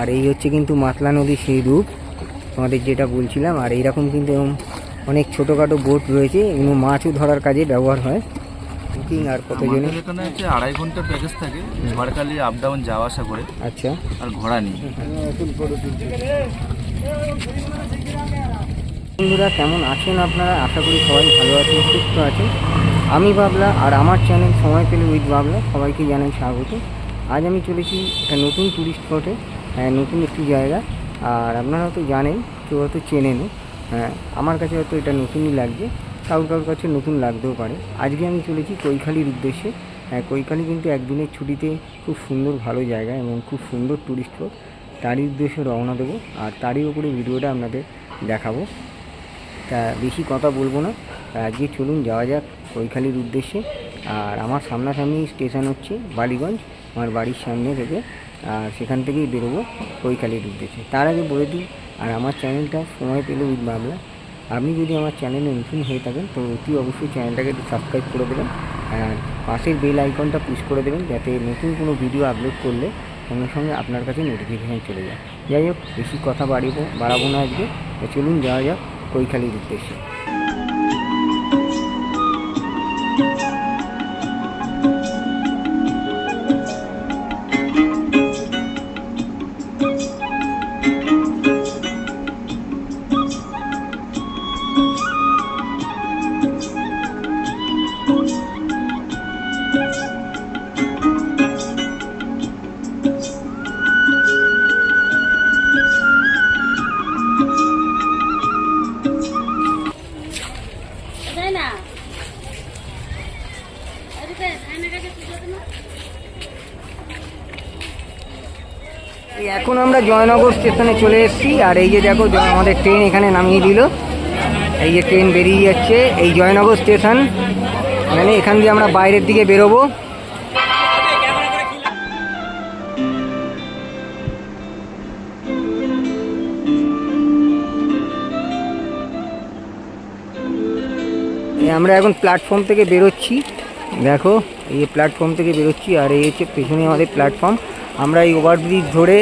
আর এই হচ্ছে কিন্তু মাতলা নদীর সেই রূপ। তোমাদের যেটা বলছিলাম আর এইরকম কিন্তু এরকম অনেক ছোটোখাটো বোট রয়েছে এগুলো মাছও ধরার কাজে ব্যবহার হয়। বুকিং আর কতজনে এখানে হচ্ছে আড়াই ঘণ্টা প্যাকেজ থাকে ঝড়খালি আপ ডাউন যাওয়া আসা করে। আচ্ছা। আর ঘোড়া নেই। বন্ধুরা কেমন আছেন আপনারা? আশা করি সবাই ভালো আছেন সুস্থ আছেন। আমি বাবলা আর আমার চ্যানেল সময় পেলে উইথ বাবলা সবাইকে জানাই স্বাগত। আজ আমি চলেছি একটা নতুন টুরিস্ট স্পটে নতুন একটি জায়গা। আর আপনারা হয়তো জানেন, কেউ হয়তো চেনেনও হ্যাঁ আমার কাছে হয়তো এটা নতুনই লাগছে কারোর কারোর কাছে নতুন লাগতেও পারে। আজকে আমি চলেছি কৈখালির উদ্দেশ্যে। হ্যাঁ কৈখালি কিন্তু একদিনের ছুটিতে খুব সুন্দর, ভালো জায়গা এবং খুব সুন্দর ট্যুরিস্ট স্পট তারই উদ্দেশ্যে রওনা দেবো, আর তারই উপরে ভিডিওটা আপনাদের দেখাবো। তা বেশি কথা বলব না। আজকে চলুন, যাওয়া যাক কৈখালির উদ্দেশ্যে। আর আমার সামনাসামনি স্টেশন হচ্ছে বালিগঞ্জ, আমার বাড়ির সামনে থেকে। আর সেখান থেকেই বেরোবো কৈখালির উদ্দেশ্যে। তার আগে বলে দিই, আর আমার চ্যানেলটা সময় পেলে উইথ বাংলা। আপনি যদি আমার চ্যানেলে নতুন হয়ে থাকেন, তো অতি অবশ্যই চ্যানেলটাকে একটু সাবস্ক্রাইব করে দেবেন আর পাশের বেল আইকনটা পুশ করে দেবেন, যাতে নতুন কোনো ভিডিও আপলোড করলে সঙ্গে সঙ্গে আপনার কাছে নোটিফিকেশান চলে যায়। যাই হোক, বেশি কথা বাড়িব বাড়াবো না আজকে। চলুন যাওয়া যাক কৈখালির উদ্দেশ্যে। জয়নগর স্টেশনে চলে এসেছি। আর এই যে দেখো আমাদের ট্রেন এখানে নামিয়ে দিল। এই যে ট্রেন বেরিয়ে যাচ্ছে। এই জয়নগর স্টেশন মানে এখান দিয়ে আমরা বাইরের দিকে বেরোবো। আমরা এখন প্ল্যাটফর্ম থেকে বেরোচ্ছি। দেখো, এই প্ল্যাটফর্ম থেকে বেরোচ্ছি। আর এই হচ্ছে পেছনে আমাদের প্ল্যাটফর্ম আমরা এই ওভারব্রিজ ধরে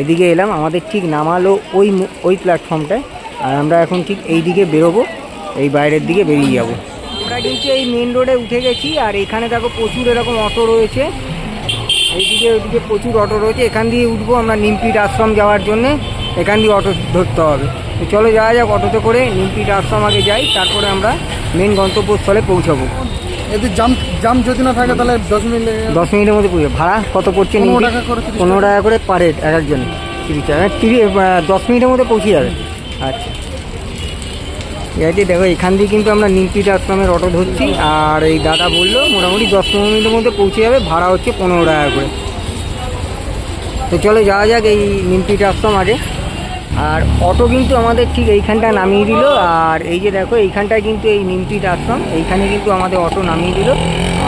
এদিকে এলাম, আমাদের ঠিক নামালো ওই ওই প্ল্যাটফর্মটায় আর আমরা এখন ঠিক এই দিকে বেরোবো, এই বাইরের দিকে বেরিয়ে যাব। আমরা কিন্তু এই মেন রোডে উঠে গেছি, আর এখানে দেখো প্রচুর এরকম অটো রয়েছে। এইদিকে ওইদিকে প্রচুর অটো রয়েছে। এখান দিয়ে উঠবো আমরা নিমপিট আশ্রম যাওয়ার জন্যে। এখান দিয়ে অটো ধরতে হবে। চলো যাওয়া যাক অটোতে করে, নিমপিট আশ্রম আগে যাই, তারপরে আমরা মেন গন্তব্যস্থলে পৌঁছাবো। যদি জাম জাম যদি না থাকে তাহলে দশ মিনিট দশ মিনিটের মধ্যে ভাড়া কত পড়ছে পনেরো টাকা করে, পনেরো টাকা করে পার হেড এক একজন। তিরিশ টাকা তিরিশ দশ মিনিটের মধ্যে পৌঁছে যাবে। আচ্ছা। দেখো এখান দিয়ে কিন্তু আমরা নিমপিট আশ্রমের অটো ধরছি আর এই দাদা বলল মোটামুটি দশ পনেরো মিনিটের মধ্যে পৌঁছে যাবে ভাড়া হচ্ছে পনেরো টাকা করে। তো চলো যাওয়া যাক এই নিমপিট আশ্রম আগে। আর অটো কিন্তু আমাদের ঠিক এইখানটা নামিয়ে দিল। আর এই যে দেখো, এইখানটায় কিন্তু এই নিমপিট আশ্রম। এইখানে কিন্তু আমাদের অটো নামিয়ে দিল।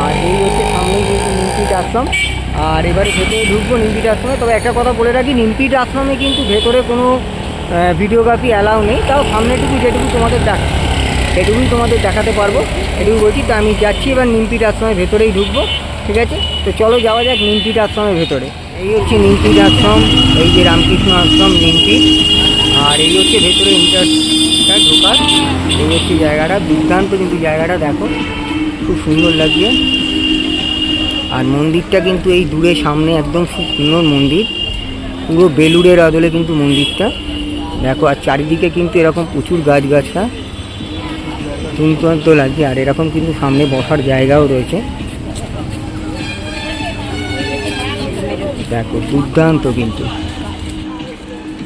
আর এই হচ্ছে সামনে কিন্তু নিমপিট আশ্রম। আর এবারে ভেতরে ঢুকবো নিমপিট আশ্রমে। তবে একটা কথা বলে রাখি, নিমপিট আশ্রমে কিন্তু ভেতরে কোনো ভিডিওগ্রাফি অ্যালাউ নেই। তাও সামনেটুকু যেটুকু তোমাদের দেখ, সেটুকুই তোমাদের দেখাতে পারব। এটুকু বলছি, তো আমি যাচ্ছি এবার নিমপিট আশ্রমের ভেতরেই ঢুকবো, ঠিক আছে? তো চলো যাওয়া যাক নিমপিট আশ্রমের ভেতরে। এই হচ্ছে নিমপিট আশ্রম, এই যে রামকৃষ্ণ আশ্রম, নিমপিট। আর এই হচ্ছে ভেতরে ইন্টারটা ঢোকার। এই হচ্ছে জায়গাটা, দুর্দান্ত কিন্তু জায়গাটা, দেখো। খুব সুন্দর লাগছে। আর মন্দিরটা কিন্তু এই দূরে সামনে একদম খুব সুন্দর মন্দির। পুরো বেলুড়ের আদলে কিন্তু মন্দিরটা। দেখো, আর চারিদিকে কিন্তু এরকম প্রচুর গাছগাছরা তুলতুয়ান্ত লাগছে। আর এরকম কিন্তু সামনে বসার জায়গাও রয়েছে। দেখো, দুর্দান্ত কিন্তু।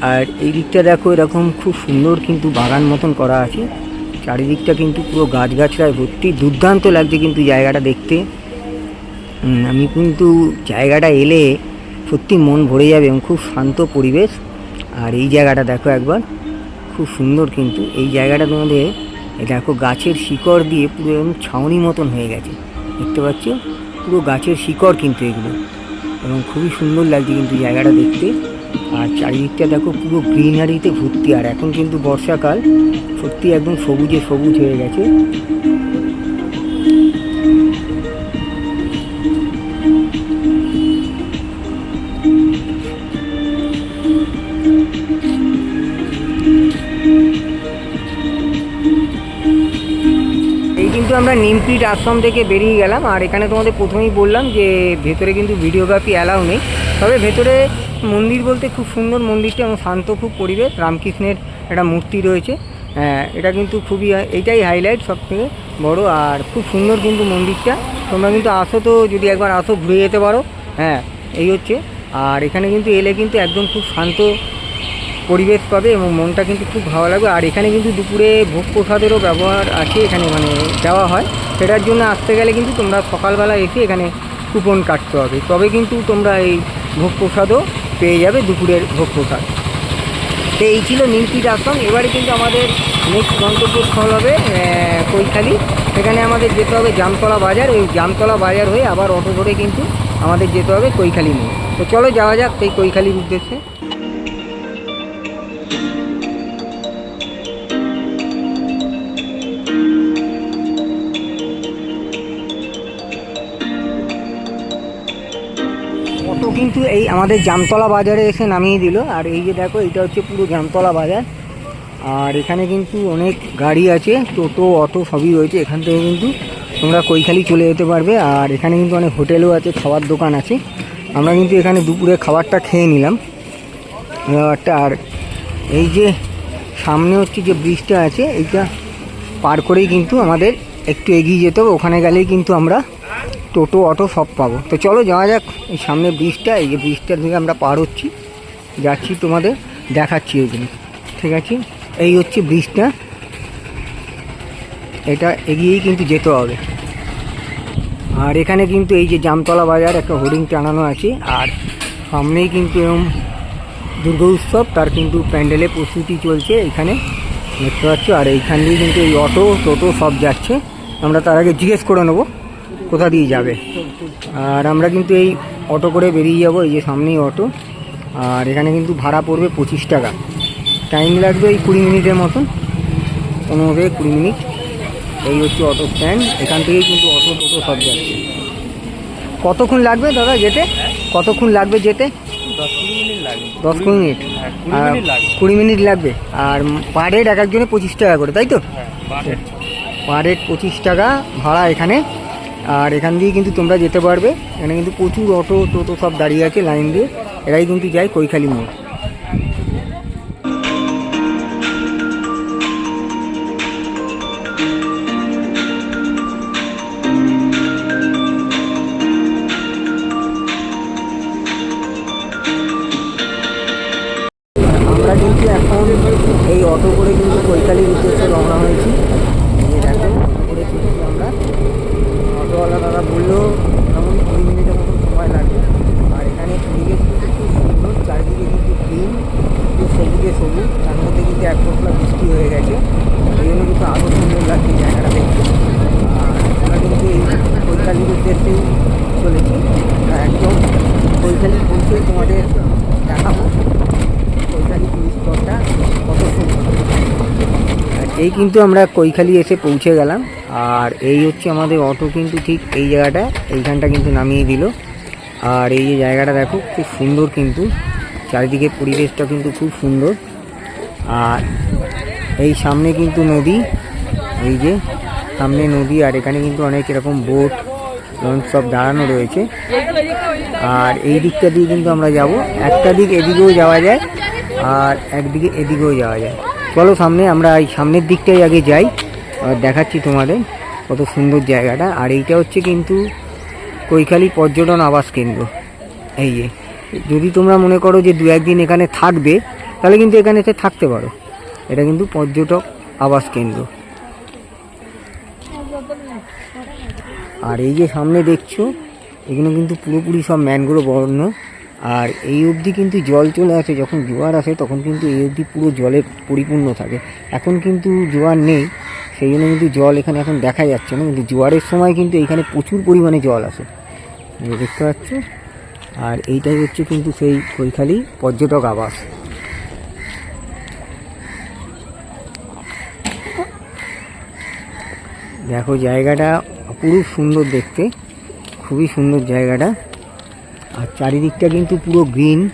আর এই দিকটা দেখো, এরকম খুব সুন্দর কিন্তু বাগান মতন করা আছে। চারিদিকটা কিন্তু পুরো গাছগাছরায় ভর্তি। দুর্দান্ত লাগছে কিন্তু জায়গাটা দেখতে। আমি কিন্তু জায়গাটা এলে সত্যি মন ভরে যাবে এবং খুব শান্ত পরিবেশ। আর এই জায়গাটা দেখো একবার, খুব সুন্দর কিন্তু। এই জায়গাটা তোমাদের দেখো গাছের শিকড় দিয়ে পুরো এরকম ছাউনি মতন হয়ে গেছে। দেখতে পাচ্ছ? পুরো গাছের শিকড় কিন্তু এগুলো। এবং খুবই সুন্দর লাগছে কিন্তু জায়গাটা দেখতে। আর চারিদিকটা দেখো পুরো গ্রিনারিতে ভর্তি। আর এখন কিন্তু বর্ষাকাল, সত্যি একদম সবুজে সবুজ হয়ে গেছে। কিন্তু আমরা নিমপ্রিট আশ্রম থেকে বেরিয়ে গেলাম। আর এখানে তোমাদের প্রথমেই বললাম যে ভেতরে কিন্তু ভিডিওগ্রাফি অ্যালাউ নেই। তবে ভেতরে মন্দির বলতে খুব সুন্দর মন্দিরটা এবং শান্ত খুব পরিবেশ। রামকৃষ্ণের একটা মূর্তি রয়েছে। হ্যাঁ, এটা কিন্তু খুবই এইটাই হাইলাইট সব থেকে বড়ো আর খুব সুন্দর কিন্তু মন্দিরটা। তোমরা কিন্তু আসো তো যদি একবার আসো ঘুরে যেতে পারো। হ্যাঁ এই হচ্ছে। আর এখানে কিন্তু এলে কিন্তু একদম খুব শান্ত পরিবেশ পাবে এবং মনটা কিন্তু খুব ভালো লাগবে। আর এখানে কিন্তু দুপুরে ভোগ প্রসাদেরও ব্যবহার আছে এখানে মানে দেওয়া হয়। সেটার জন্য আসতে গেলে কিন্তু তোমরা সকালবেলা এসে এখানে কুপন কাটতে হবে। তবে কিন্তু তোমরা এই ভোগ প্রসাদও পেয়ে যাবে দুপুরের ভোগ প্রসাদ। তো এই ছিল নীলপিঠ আশ্রম। এবারে কিন্তু আমাদের নেক্সট গন্তব্যস্থল হবে কৈখালি। সেখানে আমাদের যেতে হবে জামতলা বাজার। ওই জামতলা বাজার হয়ে আবার অটো ধরে কিন্তু আমাদের যেতে হবে কৈখালি নিয়ে। তো চলো যাওয়া যাক সেই কৈখালির উদ্দেশ্যে। এই আমাদের জামতলা বাজারে এসে নামিয়ে দিল। আর এই যে দেখো, এটা হচ্ছে পুরো জামতলা বাজার। আর এখানে কিন্তু অনেক গাড়ি আছে, টোটো, অটো সবই রয়েছে। এখান থেকে কিন্তু তোমরা কৈখালি চলে যেতে পারবে। আর এখানে কিন্তু অনেক হোটেলও আছে, খাবার দোকান আছে। আমরা কিন্তু এখানে দুপুরে খাবারটা খেয়ে নিলাম। খাবারটা, আর এই যে সামনে হচ্ছে যে ব্রিজটা আছে, এইটা পার করেই কিন্তু আমাদের একটু এগিয়ে যেতে হবে। ওখানে গেলেই কিন্তু আমরা টোটো, অটো সব পাবো। তো চলো যাওয়া যাক এই সামনে ব্রিজটা এই যে ব্রিজটার দিকে আমরা পার হচ্ছি। যাচ্ছি তোমাদের দেখাচ্ছি ওইখানে ঠিক আছে? এই হচ্ছে ব্রিজটা এটা এগিয়েই কিন্তু যেতে হবে। আর এখানে কিন্তু এই যে জামতলা বাজার, একটা হোর্ডিং টানানো আছে। আর সামনেই কিন্তু এরকম দুর্গা উৎসব, তার কিন্তু প্যান্ডেলে প্রস্তুতি চলছে এখানে। দেখতে পাচ্ছ? আর এইখান দিয়ে কিন্তু এই অটো, টোটো সব যাচ্ছে। আমরা তার আগে জিজ্ঞেস করে নেব। কোথা দিয়ে যাবে? আর আমরা কিন্তু এই অটো করে বেরিয়ে যাব এই যে সামনেই অটো। আর এখানে কিন্তু ভাড়া পড়বে পঁচিশ টাকা। টাইম লাগবে এই কুড়ি মিনিটের মতন। পনেরো থেকে কুড়ি মিনিট। এই হচ্ছে অটো স্ট্যান্ড এখান থেকেই কিন্তু অটো টোটো সব যাচ্ছে। কতক্ষণ লাগবে দাদা যেতে? কতক্ষণ লাগবে যেতে? দশ কুড়ি মিনিট কুড়ি মিনিট। হ্যাঁ, লাগবে। কুড়ি মিনিট লাগবে। আর পার হেড এক একজনে পঁচিশ টাকা করে তাই তো? হ্যাঁ পার হেড পঁচিশ টাকা ভাড়া এখানে। আর এখান দিয়ে কিন্তু তোমরা যেতে পারবে। এখানে কিন্তু প্রচুর অটো টোটো সব দাঁড়িয়ে আছে লাইন দিয়ে। এরাই কিন্তু যায় কৈখালি মোড়। কিন্তু আমরা কৈখালি এসে পৌঁছে গেলাম। আর এই হচ্ছে আমাদের অটো কিন্তু ঠিক এই জায়গাটা, এইখানটা কিন্তু নামিয়ে দিল। আর এই যে জায়গাটা দেখো, খুব সুন্দর কিন্তু। চারিদিকে পরিবেশটা কিন্তু খুব সুন্দর। আর এই সামনে কিন্তু নদী, এই যে সামনে নদী, আর এখানে কিন্তু অনেক এরকম বোট, লঞ্চ সব দাঁড়ানো রয়েছে। আর এই দিকটা দিয়ে কিন্তু আমরা যাব। একটা দিক এদিকেও যাওয়া যায়, আর একদিকে এদিকেও যাওয়া যায়। চলো সামনে, আমরা এই সামনের দিকটাই আগে যাই। আর দেখাচ্ছি তোমাদের কত সুন্দর জায়গাটা। আর এইটা হচ্ছে কিন্তু কৈখালী পর্যটন আবাস কেন্দ্র। এই যে, যদি তোমরা মনে করো যে দু একদিন এখানে থাকবে, তাহলে কিন্তু এখানে থাকতে পারো। এটা কিন্তু পর্যটক আবাস কেন্দ্র। আর এই যে সামনে দেখছ এগুলো কিন্তু পুরোপুরি সব ম্যানগ্রোভ বর্ণ। আর এই অবধি কিন্তু জল চলে আসে, যখন জোয়ার আসে তখন কিন্তু এই অবধি পুরো জলে পরিপূর্ণ থাকে। এখন কিন্তু জোয়ার নেই, সেই জন্য কিন্তু জল এখানে এখন দেখা যাচ্ছে না, কিন্তু জোয়ারের সময় কিন্তু এখানে প্রচুর পরিমাণে জল আসে। দেখতে পাচ্ছ? আর এইটাই হচ্ছে কিন্তু সেই কৈখালী পর্যটক আবাস। দেখো জায়গাটা অপরূপ সুন্দর দেখতে, খুবই সুন্দর জায়গাটা। আর চারিদিকটা কিন্তু পুরো গ্রিন,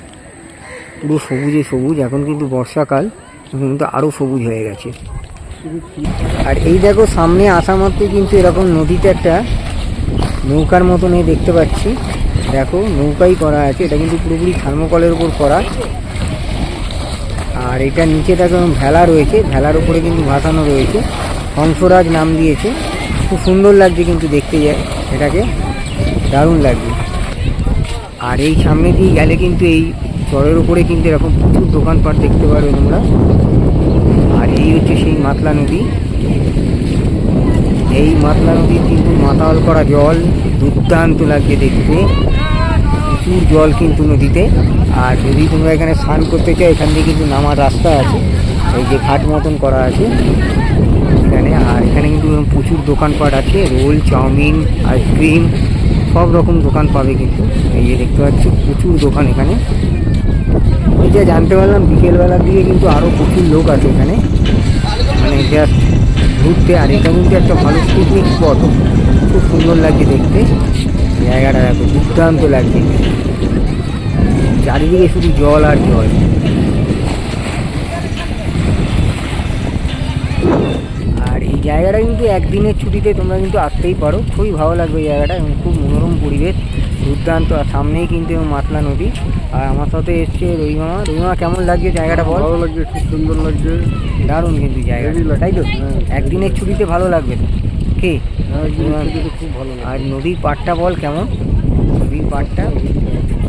পুরো সবুজে সবুজ। এখন কিন্তু বর্ষাকাল কিন্তু আরও সবুজ হয়ে গেছে। আর এই দেখো, সামনে আসা মাত্রই কিন্তু এরকম নদীতে একটা নৌকার মতন এই দেখতে পাচ্ছি। দেখো, নৌকাই করা আছে। এটা কিন্তু পুরোপুরি থার্মোকলের উপর করা। আর এটা নিচে দেখো ভেলা রয়েছে। ভেলার উপরে কিন্তু ভাসানো রয়েছে। হংসরাজ নাম দিয়েছে। খুব সুন্দর লাগছে কিন্তু দেখতে যায়। এটাকে দারুণ লাগছে। আর এই সামনে দিয়ে গেলে কিন্তু এই চরের উপরে কিন্তু এরকম প্রচুর দোকানপাট দেখতে পারবে তোমরা। আর এই হচ্ছে সেই মাতলা নদী। এই মাতলা নদীর কিন্তু মাতাল করা জল দুর্দান্ত লাগছে দেখতে। প্রচুর জল কিন্তু নদীতে। আর যদি তোমরা এখানে স্নান করতে চাও, এখান দিয়ে কিন্তু নামার রাস্তা আছে। এই যে ঘাট মতন করা আছে এখানে। আর এখানে কিন্তু প্রচুর দোকানপাট আছে। রোল, চাউমিন, আইসক্রিম সব রকম দোকান পাবে কিন্তু। এই যে দেখতে পাচ্ছি, প্রচুর দোকান এখানে। ওই যে জানতে পারলাম বিকেলবেলার দিকে কিন্তু আরও প্রচুর লোক আছে এখানে। মানে জাস্ট ঘুরতে, আর এটা কিন্তু একটা ভালো পিকনিক স্পট খুব সুন্দর লাগছে দেখতে। জায়গাটা দেখো, দুর্দান্ত লাগছে। চারিদিকে শুধু জল আর জল। জায়গাটা কিন্তু একদিনের ছুটিতে তোমরা কিন্তু আসতেই পারো। খুবই ভালো লাগবে জায়গাটা এবং খুব মনোরম পরিবেশ দুর্দান্ত। আর সামনেই কিন্তু মাতলা নদী। আর আমার সাথে এসছে রবিমামা রবিমামা কেমন লাগছে জায়গাটা বল? ভালো লাগছে খুব সুন্দর লাগছে। দারুণ কিন্তু জায়গাটা। তাই তো? হ্যাঁ। একদিনের ছুটিতে ভালো লাগবে তো? কি? হ্যাঁ, খুব ভালো আর নদীর পাড়টা বল কেমন? নদীর পাড়টা?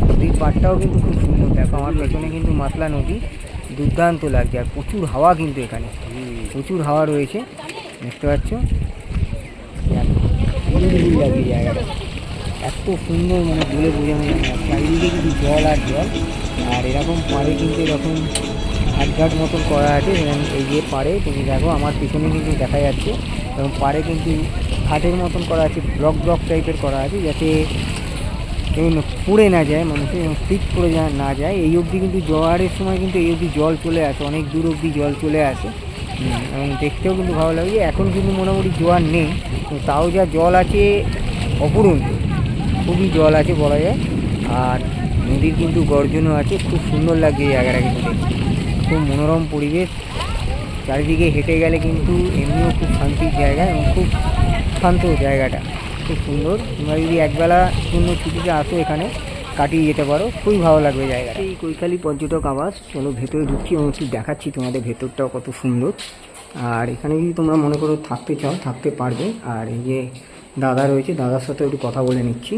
নদীর পাড়টাও কিন্তু খুব সুন্দর। দেখো আমার পেছনে কিন্তু মাতলা নদী। দুর্দান্ত লাগছে। আর প্রচুর হাওয়া কিন্তু এখানে। প্রচুর হাওয়া রয়েছে। দেখতে পাচ্ছ? জায়গাটা এত সুন্দর মানে বলে বোঝানো যায় না। চারিদিকে কিন্তু জল আর জল। আর এরকম পাড়ে কিন্তু এরকম ঘাটঘাট মতন করা আছে। এই যে পাড়ে, তুমি দেখো, আমার পিছনে কিন্তু দেখা যাচ্ছে। এবং পাড়ে কিন্তু ঘাটের মতন করা আছে, ব্লক ব্লক টাইপের করা আছে, যাতে পুড়ে না যায় মানুষের করে যা না যায়। এই অবধি কিন্তু জোয়ারের সময় কিন্তু এই অবধি জল চলে আসে। অনেক দূর অবধি জল চলে আসে। এবং দেখতেও কিন্তু ভালো লাগে। এখন কিন্তু মোটামুটি জোয়ার নেই তাও যা জল আছে অপূরন্ত খুবই জল আছে বলা যায়। আর নদীর কিন্তু গর্জনও আছে, খুব সুন্দর লাগছে এই জায়গাটা কিন্তু খুব মনোরম পরিবেশ। চারিদিকে হেঁটে গেলে কিন্তু এমনিও খুব শান্তির জায়গা এবং খুব শান্ত জায়গাটা। খুব সুন্দর। তোমরা যদি একবেলা জন্য ছুটিতে আসো এখানে কাটিয়ে যেতে পারো। খুবই ভালো লাগবে জায়গাটা। এই কৈখালী পর্যটক আবাস চলো ভেতরে ঢুকছি এবং একটু দেখাচ্ছি তোমাদের ভেতরটাও কত সুন্দর। আর এখানে যদি তোমরা মনে করো থাকতে চাও থাকতে পারবে। আর এই যে দাদা রয়েছে দাদার সাথে একটু কথা বলে নিচ্ছি।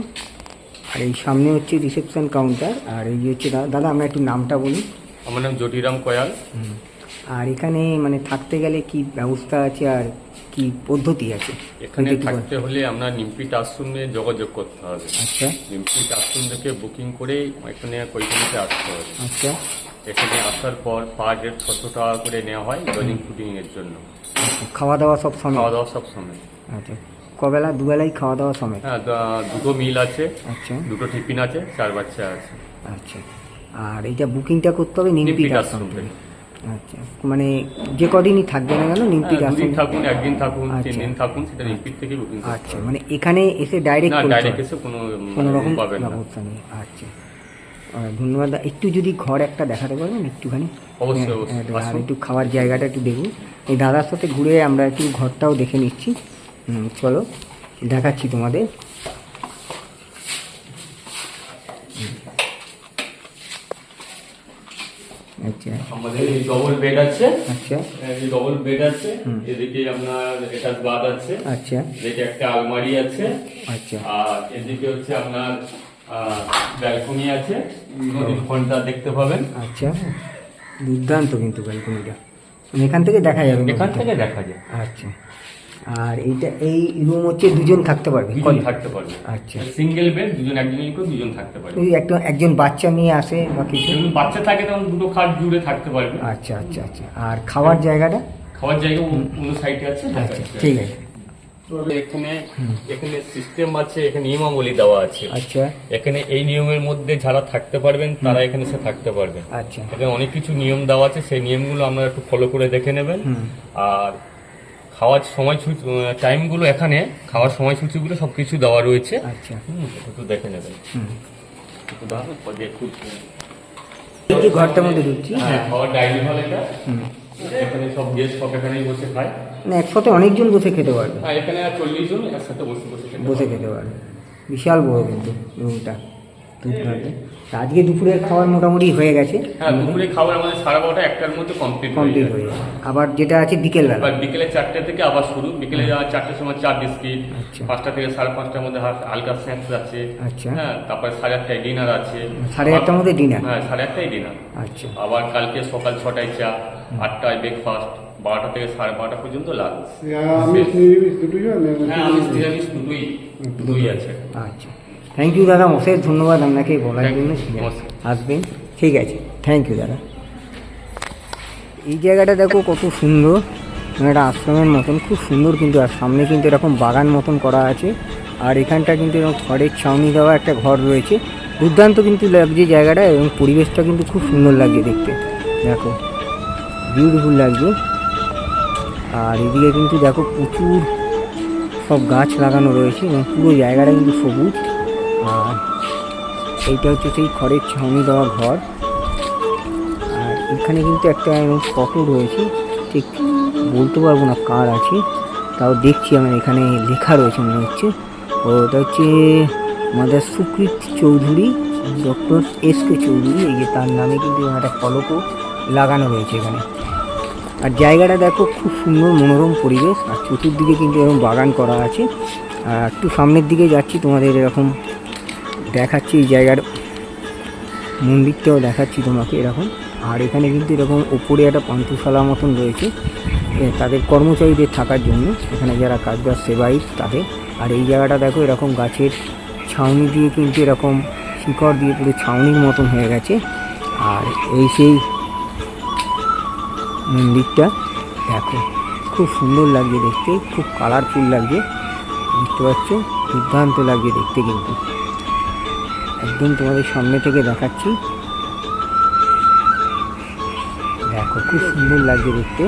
আর এই সামনে হচ্ছে রিসেপশন কাউন্টার। আর এই যে হচ্ছে দাদা দাদা আমরা একটু নামটা বলি। আমার নাম জটিরাম কয়াল। আর এখানে মানে থাকতে গেলে কি ব্যবস্থা আছে আর কি পদ্ধতি আছে? এখানে। থাকতে হলে আমরা নিমপিট আশ্রমে যোগাযোগ করতে হবে। আচ্ছা। নিমপিট আশ্রম থেকে বুকিং করে এখানে কৈখালিতে আসতে হবে। আচ্ছা। এখানে আসার পর পার ডেট ছশো টাকা করে নেওয়া হয় জয়নিং ফুডিং এর জন্য। আচ্ছা, খাওয়া দাওয়া সব সময়? খাওয়া দাওয়া সব সময়। আচ্ছা। কবেলা দুবেলাই খাওয়া দাওয়া সময়? হ্যাঁ দুটো মিল আছে। আচ্ছা। দুটো টিফিন আছে চার বাচ্চা আছে। আচ্ছা। আর এইটা বুকিংটা করতে হবে নিমপিট আশ্রম থেকে। আচ্ছা। মানে যে কদিনই থাকবে না কেন? নিমপিট হ্যাঁ, থাকুন একদিন থাকুন তিন আচ্ছা। দিন থাকুন সেটা নিমপিট থেকে বুকিং আচ্ছা মানে এখানে এসে ডাইরেক্ট না ডাইরেক্ট এসে কোনো কোনো রকম পাবেন না। ব্যবস্থা নেই। আচ্ছা। ধন্যবাদ। একটু যদি ঘর একটা দেখাতে পারবেন একটুখানি? অবশ্যই, হ্যাঁ, অবশ্যই। হ্যাঁ, আর একটু খাওয়ার জায়গাটা একটু দেখুন। এই দাদার সাথে ঘুরে আমরা একটু ঘরটাও দেখে নিচ্ছি। চলো দেখাচ্ছি তোমাদের। আচ্ছা। আমাদের এই ডবল বেড আছে। আচ্ছা। এই ডবল বেড আছে। এদিকে আপনার এটা বাদ আছে। আচ্ছা। এদিকে একটা আলমারি আছে। আচ্ছা। আর এদিকে হচ্ছে আপনার ব্যালকনি আছে। নদীর দেখতে পাবেন। আচ্ছা। দুর্দান্ত কিন্তু ব্যালকনিটা মানে এখান থেকে দেখা যাবে এখান থেকে দেখা যায়। আচ্ছা। আর এইটা এই রুম হচ্ছে দুজন থাকতে পারবে দুজন থাকতে পারবে। আচ্ছা। সিঙ্গেল বেড দুজন একজন করে দুজন থাকতে পারবে। যদি একটা একজন বাচ্চা নিয়ে আসে বা কিছু। যদি বাচ্চা থাকে তখন দুটো খাট জুড়ে থাকতে পারবে। আচ্ছা আচ্ছা আচ্ছা। আর খাওয়ার জায়গাটা? খাওয়ার জায়গা অন্য- অন্য সাইডে আছে আচ্ছা ঠিক আছে। এখানে এখানে সিস্টেম আছে এখানে নিয়মাবলী দেওয়া আছে। আচ্ছা। এখানে এই নিয়মের মধ্যে যারা থাকতে পারবেন তারা এখানে এসে থাকতে পারবেন। আচ্ছা। এখানে অনেক কিছু নিয়ম দেওয়া আছে সেই নিয়মগুলো আপনারা একটু ফলো করে দেখে নেবেন। আর খাওয়ার সময় টাইমগুলো এখানে খাওয়ার সময়সূচিগুলো সব কিছু দেওয়া রয়েছে। আচ্ছা। একটু দেখে নেবেন। একটু ঘরটার মধ্যে ঢুকছি। হ্যাঁ খাওয়ার ডাইনিং হল এটা। হুম। এখানে সব গেস্ট সব এখানেই বসে খায়। একসাথে অনেকজন বসে খেতে পারবে। আর এখানে চল্লিশ জন একসাথে বসে বসে বসে খেতে পারবে। বিশাল বড় কিন্তু রুমটা আজকে দুপুরের খাবার মোটামুটি হয়ে গেছে। হ্যাঁ দুপুরে খাবার আমাদের সাড়ে বারোটা একটার মধ্যে কমপ্লিট কমপ্লিট হয়ে আবার যেটা আছে বিকেলবেলা। এবার বিকেলে চারটে থেকে আবার শুরু। বিকেলে যাওয়ার চারটের সময় চা বিস্কিট। আচ্ছা। পাঁচটা থেকে সাড়ে পাঁচটার মধ্যে হালকা স্ন্যাক্স আছে। আচ্ছা। হ্যাঁ তারপরে সাড়ে আটটায় ডিনার আছে। সাড়ে আটটার মধ্যে dinner? হ্যাঁ সাড়ে আটটায় ডিনার আচ্ছা। আবার কালকে সকাল ছটায় চা আটটায় ব্রেকফাস্ট বারোটা থেকে সাড়ে বারোটা পর্যন্ত লাঞ্চ আমি দুটোই হ্যাঁ আমি দুটোই দুটোই আছে। আচ্ছা। থ্যাংক ইউ দাদা অশেষ ধন্যবাদ আপনাকে বলার জন্য। আসবেন। ঠিক আছে। থ্যাংক ইউ দাদা। এই জায়গাটা দেখো কত সুন্দর। মানে একটা আশ্রমের মতন খুব সুন্দর কিন্তু আর সামনে কিন্তু এরকম বাগান মতন করা আছে। আর এখানটা কিন্তু এরকম খড়ের ছাউনি দেওয়া একটা ঘর রয়েছে। দুর্দান্ত কিন্তু লাগছে জায়গাটা এবং পরিবেশটা কিন্তু খুব সুন্দর লাগছে দেখতে। দেখো বিউটিফুল লাগছে। আর এদিকে কিন্তু দেখো প্রচুর সব গাছ লাগানো রয়েছে এবং পুরো জায়গাটা কিন্তু সবুজ। এইটা হচ্ছে সেই খড়ের ছাউনি দেওয়া ঘর। আর এখানে কিন্তু একটা ফটো রয়েছে, ঠিক বলতে পারব না কার আছে, তাও দেখছি আমার এখানে লেখা রয়েছে মনে হচ্ছে। ওটা হচ্ছে mother Sukrito Chowdhury, doctor S K Chowdhury, এই যে তার নামে কিন্তু একটা ফলকও লাগানো রয়েছে এখানে। আর জায়গাটা দেখো খুব সুন্দর মনোরম পরিবেশ, আর চতুর্দিকে কিন্তু এরকম বাগান করা আছে। আর একটু সামনের দিকে যাচ্ছি, তোমাদের এরকম দেখাচ্ছি এই জায়গার মন্দিরটাও দেখাচ্ছি তোমাকে এরকম। আর এখানে কিন্তু এরকম ওপরে একটা পান্থশালা মতন রয়েছে। তাদের কর্মচারীদের থাকার জন্য। এখানে যারা কাজ বাজ সেবাই তাদের। আর এই জায়গাটা দেখো এরকম গাছের ছাউনি দিয়ে কিন্তু এরকম শিকড় দিয়ে পুরো ছাউনির মতন হয়ে গেছে। আর এই সেই মন্দিরটা দেখো, খুব সুন্দর লাগছে দেখতে। খুব কালারফুল লাগছে। বুঝতে পারছ? দুর্দান্ত লাগছে দেখতে কিন্তু। একদম তোমাদের সামনে থেকে দেখাচ্ছি। দেখো, খুব সুন্দর লাগছে দেখতে।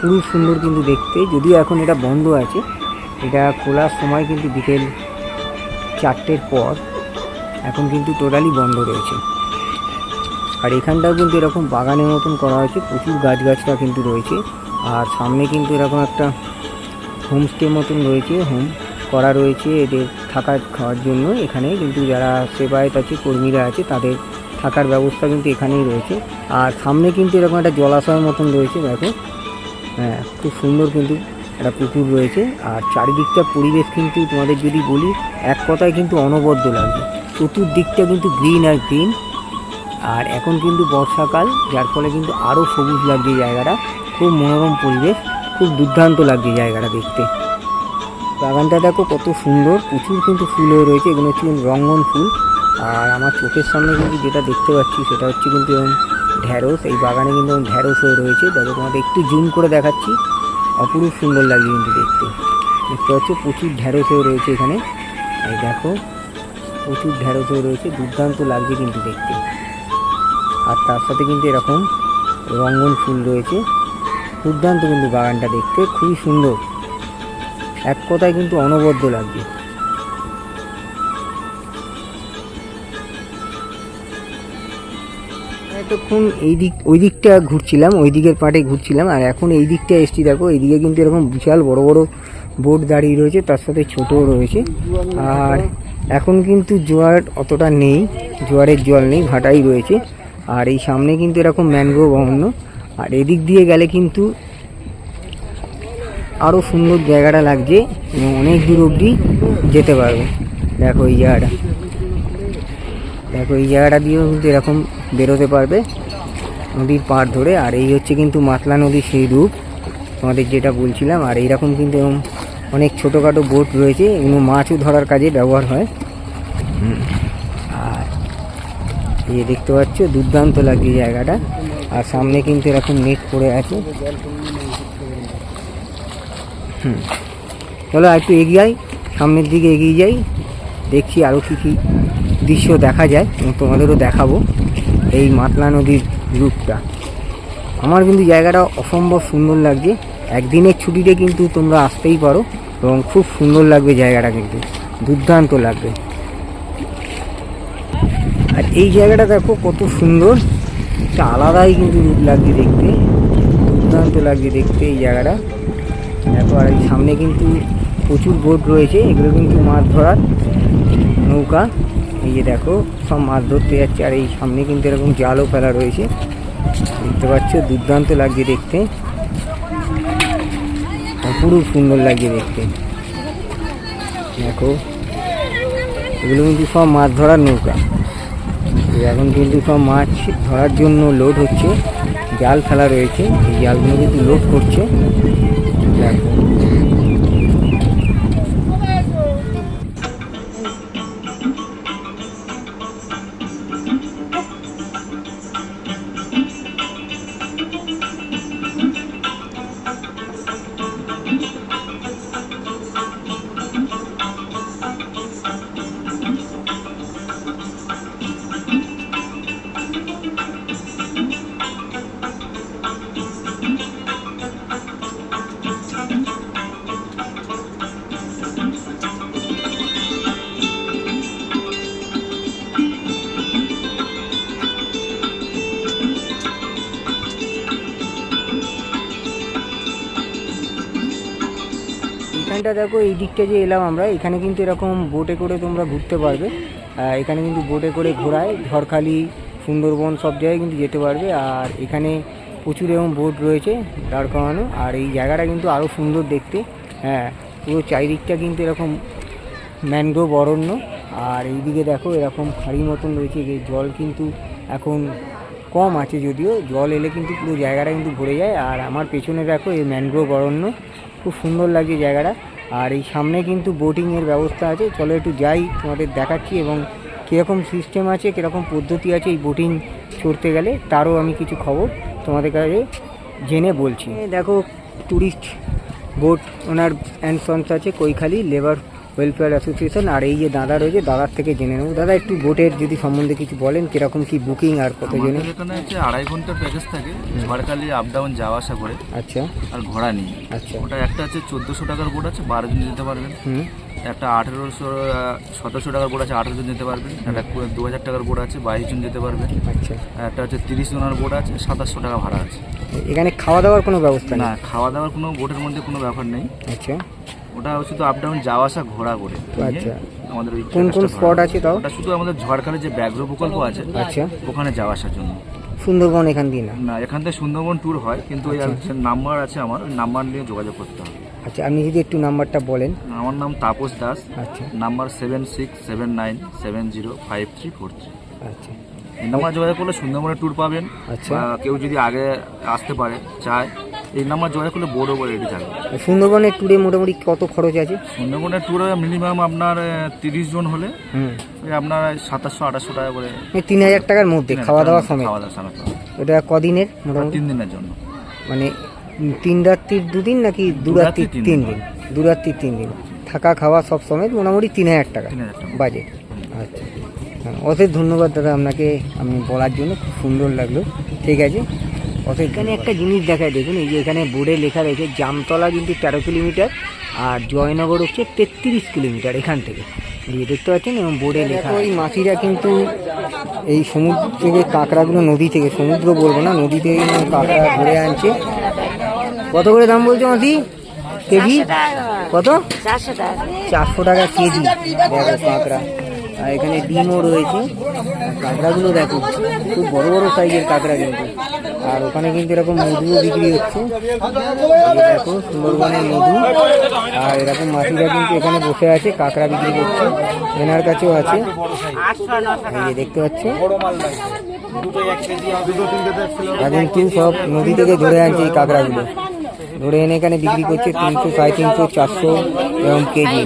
খুবই সুন্দর কিন্তু দেখতে। যদিও এখন এটা বন্ধ আছে, এটা খোলার সময় কিন্তু বিকেল চারটের পর এখন কিন্তু টোটালি বন্ধ রয়েছে। আর এখানটাও কিন্তু এরকম বাগানের মতন করা হয়েছে, প্রচুর গাছগাছরা কিন্তু রয়েছে। আর সামনে কিন্তু এরকম একটা হোমস্টে মতন রয়েছে হোম করা রয়েছে এদের। থাকার খাওয়ার জন্য এখানে কিন্তু যারা সেবায়ত আছে, কর্মীরা আছে, তাদের থাকার ব্যবস্থা কিন্তু এখানেই রয়েছে। আর সামনে কিন্তু এরকম একটা জলাশয়ের মতন রয়েছে, দেখো। হ্যাঁ খুব সুন্দর কিন্তু একটা পুকুর রয়েছে। আর চারিদিকটা পরিবেশ কিন্তু তোমাদের যদি বলি, এক কথায় কিন্তু অনবদ্য লাগবে। চতুর্দিকটা কিন্তু গ্রিন আর গ্রিন আর এখন কিন্তু বর্ষাকাল, যার ফলে কিন্তু আরও সবুজ লাগছে জায়গাটা। খুব মনোরম পরিবেশ, খুব দুর্দান্ত লাগছে জায়গাটা দেখতে। বাগানটা দেখো কত সুন্দর, প্রচুর কিন্তু ফুল হয়ে রয়েছে, এগুলো হচ্ছে রঙ্গন ফুল। আর আমার চোখের সামনে কিন্তু যেটা দেখতে পাচ্ছি সেটা হচ্ছে কিন্তু এরকম ঢ্যাঁড়স এই বাগানে কিন্তু এরকম ঢ্যাঁড়স হয়ে রয়েছে। দেখো, তোমাদের একটু জুম করে দেখাচ্ছি, অপরূপ সুন্দর লাগছে কিন্তু দেখতে। দেখতে পাচ্ছ, প্রচুর ঢ্যাঁড়স হয়ে রয়েছে এখানে। এই দেখো, প্রচুর ঢ্যাঁড়স হয়ে রয়েছে, দুর্দান্ত লাগছে কিন্তু দেখতে। আর তার সাথে কিন্তু এরকম রঙ্গন ফুল রয়েছে। দুর্দান্ত কিন্তু বাগানটা দেখতে, খুবই সুন্দর। এক কথায় কিন্তু অনবদ্য লাগবে। এতক্ষণ এই দিক, ওই দিকটা ঘুরছিলাম, ওই দিকের পাটে ঘুরছিলাম, আর এখন এই দিকটা এসছি, দেখো এইদিকে কিন্তু এরকম বিশাল বড় বড় বোট দাঁড়িয়ে রয়েছে, তার সাথে ছোটও রয়েছে। আর এখন কিন্তু জোয়ার অতটা নেই, জোয়ারের জল নেই, ভাটাই রয়েছে। আর এই সামনে কিন্তু এরকম ম্যানগ্রোভ অরণ্য আর এদিক দিয়ে গেলে কিন্তু আরও সুন্দর জায়গাটা লাগছে এবং অনেক দূর অবধি যেতে পারব। দেখো এই জায়গাটা। দেখো এই জায়গাটা দিয়েও কিন্তু এরকম বেরোতে পারবে নদীর পাড় ধরে। আর এই হচ্ছে কিন্তু মাতলা নদীর সেই রূপ। তোমাদের যেটা বলছিলাম, আর এইরকম কিন্তু এরকম অনেক ছোটোখাটো বোট রয়েছে এগুলো মাছও ধরার কাজে ব্যবহার হয়। আর এই দেখতে পাচ্ছ, দুর্দান্ত লাগছে জায়গাটা। আর সামনে কিন্তু এরকম নেট পড়ে আছে। হুম। চলো একটু এগিয়ে যাই সামনের দিকে এগিয়ে যাই দেখছি আরও কী কী দৃশ্য দেখা যায় এবং তোমাদেরও দেখাবো এই মাতলা নদীর রূপটা। আমার কিন্তু জায়গাটা অসম্ভব সুন্দর লাগছে। একদিনের ছুটিতে কিন্তু তোমরা আসতেই পারো এবং খুব সুন্দর লাগবে জায়গাটা কিন্তু, দুর্দান্ত লাগবে। আর এই জায়গাটা দেখো কত সুন্দর, একটা আলাদাই কিন্তু রূপ লাগছে দেখতে, দুর্দান্ত লাগছে দেখতে এই জায়গাটা। আর এই সামনে কিন্তু প্রচুর বোট রয়েছে, এগুলো কিন্তু মাছ ধরার নৌকা। এই যে দেখো, সব মাছ ধরতে যাচ্ছে, আর এই সামনে কিন্তু এরকম জালও ফেলা রয়েছে। দেখতে পাচ্ছ, দুর্দান্ত লাগছে দেখতে। অপরূপ সুন্দর লাগছে দেখতে। দেখো, এগুলো কিন্তু সব মাছ ধরার নৌকা। এখন কিন্তু সব মাছ ধরার জন্য লোড হচ্ছে, জাল ফেলা রয়েছে, এই জালগুলো কিন্তু লোড করছে। দেখো এখানটা দেখো, এই দিকটা যে এলাম আমরা, এখানে কিন্তু এরকম বোটে করে তোমরা ঘুরতে পারবে। এখানে কিন্তু বোটে করে ঘোরায়, ঝড়খালি, সুন্দরবন সব জায়গায় কিন্তু যেতে পারবে। আর এখানে প্রচুর এরকম বোট রয়েছে দাঁড় করানো, আর এই জায়গাটা কিন্তু আরও সুন্দর দেখতে। হ্যাঁ পুরো চারিদিকটা কিন্তু এরকম ম্যানগ্রোভ অরণ্য। আর এইদিকে দেখো, এরকম খাড়ি মতন রয়েছে, যে জল কিন্তু এখন কম আছে যদিও। জল এলে কিন্তু পুরো জায়গাটা কিন্তু ভরে যায়। আর আমার পেছনে দেখো এই ম্যানগ্রোভ অরণ্য। খুব সুন্দর লাগছে জায়গাটা। আর এই সামনে কিন্তু বোটিংয়ের ব্যবস্থা আছে। চলো একটু যাই, তোমাদের দেখাচ্ছি এবং কীরকম সিস্টেম আছে, কীরকম পদ্ধতি আছে এই বোটিং চড়তে গেলে, তারও আমি কিছু খবর তোমাদের কাছে জেনে বলছি। দেখো tourist boat owner and sons আছে, কৈখালি লেবার ওয়েলফেয়ার অ্যাসোসিয়েশন আর এই যে দাদা রয়েছে দাদার থেকে জেনে নেব। দাদা একটু বোটের যদি সম্বন্ধে কিছু বলেন কীরকম কি বুকিং আর কত জনে এখানে হচ্ছে আড়াই ঘণ্টার প্যাকেজ থাকে ঝড়খালি আপ ডাউন যাওয়া আসা করে। আচ্ছা। আর ঘোড়া নিয়ে। আচ্ছা। ওটা একটা হচ্ছে চোদ্দোশো টাকার বোট আছে বারো জন যেতে পারবেন। হুম। একটা আঠেরোশো সতেরোশো টাকার বোট আছে আঠেরো জন যেতে পারবেন। একটা দু হাজার টাকার বোট আছে বাইশ জন যেতে পারবেন। আচ্ছা। একটা হচ্ছে তিরিশ জনের বোট আছে সাতাশশো টাকা ভাড়া আছে। এখানে খাওয়া দাওয়ার কোনো ব্যবস্থা না খাওয়া দাওয়ার কোনো বোটের মধ্যে কোনো ব্যাপার নেই। আচ্ছা। ওটা শুধু আপ ডাউন যাওয়া আসা ঘোড়া করে। আচ্ছা। আমাদের ওই কোন কোন স্পট আছে তাও? ওটা শুধু আমাদের ঝড়খালি যে ব্যাঘ্র প্রকল্প আছে আচ্ছা। ওখানে যাওয়া আসার জন্য। সুন্দরবন এখান দিয়ে না? না এখান থেকে সুন্দরবন ট্যুর হয় কিন্তু ওই যে নাম্বার আছে আমার ওই নাম্বার নিয়ে যোগাযোগ করতে হবে। আচ্ছা আপনি যদি একটু নাম্বারটা বলেন। আমার নাম তাপস দাস। আচ্ছা। Number seven six seven nine seven zero five three four three আচ্ছা। নাম্বার যোগাযোগ করলে সুন্দরবনের ট্যুর পাবেন। আচ্ছা। কেউ যদি আগে আসতে পারে চায় এই নাম্বার যোগাযোগ করলে ওপর রেডি থাকবে। আর সুন্দরবনের ট্যুরে মোটামুটি কত খরচ আছে? সুন্দরবনের ট্যুরে মিনিমাম আপনার তিরিশ জন হলে হুম। ওই আপনার সাতাশশো আঠাশশো টাকা করে তিন হাজার টাকার মধ্যে খাওয়া দাওয়া সমেত? খাওয়া দাওয়া হবে। এটা কদিনের মোটামুটি? তিন দিনের জন্য। মানে তিন রাত্রির দুদিন নাকি দু দু রাত্রি, রাত্রির তিন দিন। দু রাত্রির তিন দিন। থাকা খাওয়া সব সময় মোটামুটি তিন হাজার টাকা বাজেট আচ্ছা। অশেষ ধন্যবাদ দাদা আপনাকে আপনি বলার জন্য। খুব সুন্দর লাগল। ঠিক আছে। এখানে একটা জিনিস দেখায় দেখুন এই যে এখানে বোর্ডে লেখা রয়েছে জামতলা কিন্তু তেরো কিলোমিটার আর জয়নগর হচ্ছে তেত্রিশ কিলোমিটার এখান থেকে। এই যে দেখতে পাচ্ছেন এবং বোর্ডে লেখা ওই মাসিরা কিন্তু এই সমুদ্র থেকে কাঁকড়াগুলো নদী থেকে সমুদ্র বলব না নদী থেকে কাঁকড়া ধরে আনছে। কত করে দাম বলছো মাসি? কেজি? কত? চারশো টাকা। কেজি। দেখো কাঁকড়া। আর এখানে ডিমও রয়েছে। কাঁকড়াগুলো দেখো খুব বড় বড় সাইজের কাঁকড়া কিন্তু। আর ওখানে কিন্তু এরকম মধুও বিক্রি হচ্ছে। দেখো, সুন্দরবনের মধু। আর এরকম মাসিরা কিন্তু এখানে বসে আছে, কাঁকড়া বিক্রি করছে। এনার কাছেও আছে। দেখতে পাচ্ছ। এখন কিন্তু সব নদী থেকে ধরে আনছে এই কাঁকড়াগুলো। ধরে এনে এখানে বিক্রি করছে তিনশো, সাড়ে তিনশো, চারশো এরকম কেজি।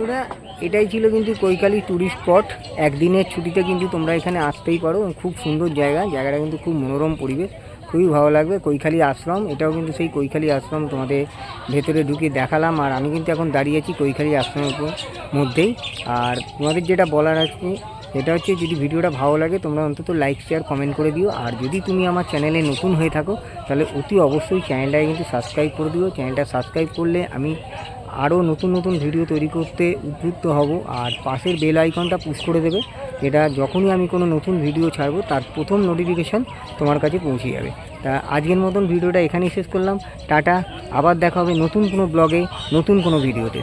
বন্ধুরা, এটাই ছিল কিন্তু কৈকালি ট্যুরিস্ট স্পট একদিনের ছুটিতে কিন্তু তোমরা এখানে আসতেই পারো খুব সুন্দর জায়গা জায়গাটা কিন্তু খুব মনোরম পরিবেশ খুবই ভালো লাগবে। কৈখালি আশ্রম এটাও কিন্তু সেই কৈখালি আশ্রম তোমাদের ভেতরে ঢুকে দেখালাম আর আমি কিন্তু এখন দাঁড়িয়ে আছি কৈখালি আশ্রমের উপর মধ্যেই। আর তোমাদের যেটা বলার আছে এটা হচ্ছে যদি ভিডিওটা ভালো লাগে তোমরা অন্তত লাইক শেয়ার কমেন্ট করে দিও। আর যদি তুমি আমার চ্যানেলে নতুন হয়ে থাকো তাহলে অতি অবশ্যই চ্যানেলটাকে কিন্তু সাবস্ক্রাইব করে দিও। চ্যানেলটা সাবস্ক্রাইব করলে আমি আরও নতুন নতুন ভিডিও তৈরি করতে উদ্বুদ্ধ হব। আর পাশের বেল আইকনটা পুশ করে দেবে। এটা যখনই আমি কোনো নতুন ভিডিও ছাড়ব, তার প্রথম নোটিফিকেশান তোমার কাছে পৌঁছে যাবে। তা আজকের মতন ভিডিওটা এখানেই শেষ করলাম। টাটা, আবার দেখা হবে নতুন কোনো ব্লগে নতুন কোনো ভিডিওতে।